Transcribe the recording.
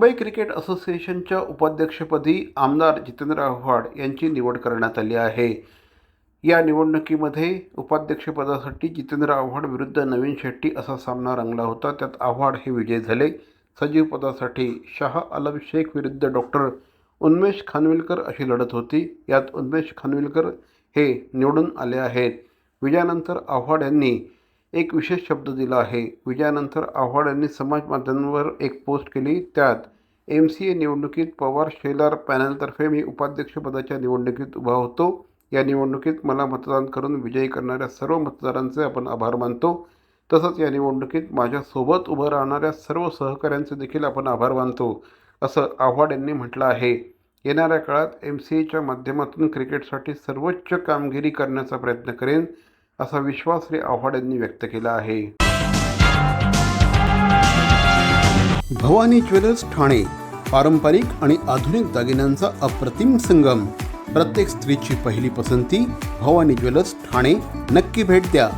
Mumbai cricket असोसिएशनच्या उपाध्यक्षपदी आमदार जितेंद्र आव्हाड यांची निवड करण्यात आली आहे. या निवडणुकीमध्ये उपाध्यक्षपदासाठी जितेंद्र आव्हाड विरुद्ध नवीन शेट्टी असा सामना रंगला होता. त्यात आव्हाड हे विजय झाले. सचिवपदासाठी शाह आलम शेख विरुद्ध डॉक्टर उन्मेष खानविलकर अशी लढत होती. यात उन्मेष खानविलकर हे निवडून आले आहेत. विजयानंतर आव्हाड यांनी एक विशेष शब्द दिला आहे. विजयानंतर आव्हाड यांनी समाज माध्यमांवर एक पोस्ट केली. त्यात एम सी ए निवडणुकीत पवार शेलार पॅनलतर्फे मी उपाध्यक्षपदाच्या निवडणुकीत उभा होतो. या निवडणुकीत मला मतदान करून विजयी करणाऱ्या सर्व मतदारांचे आपण आभार मानतो. तसंच या निवडणुकीत माझ्यासोबत उभं राहणाऱ्या सर्व सहकाऱ्यांचे देखील आपण आभार मानतो असं आव्हाड यांनी म्हटलं आहे. येणाऱ्या काळात एम सी एच्या माध्यमातून क्रिकेटसाठी सर्वोच्च कामगिरी करण्याचा प्रयत्न करेन. असा विश्वास श्री आव्हाड यांनी व्यक्त केला आहे. भवानी ज्वेलर्स ठाणे पारंपरिक आणि आधुनिक दागिन्यांचा अप्रतिम संगम. प्रत्येक स्त्रीची पहिली पसंती भवानी ज्वेलर्स ठाणे. नक्की भेट द्या.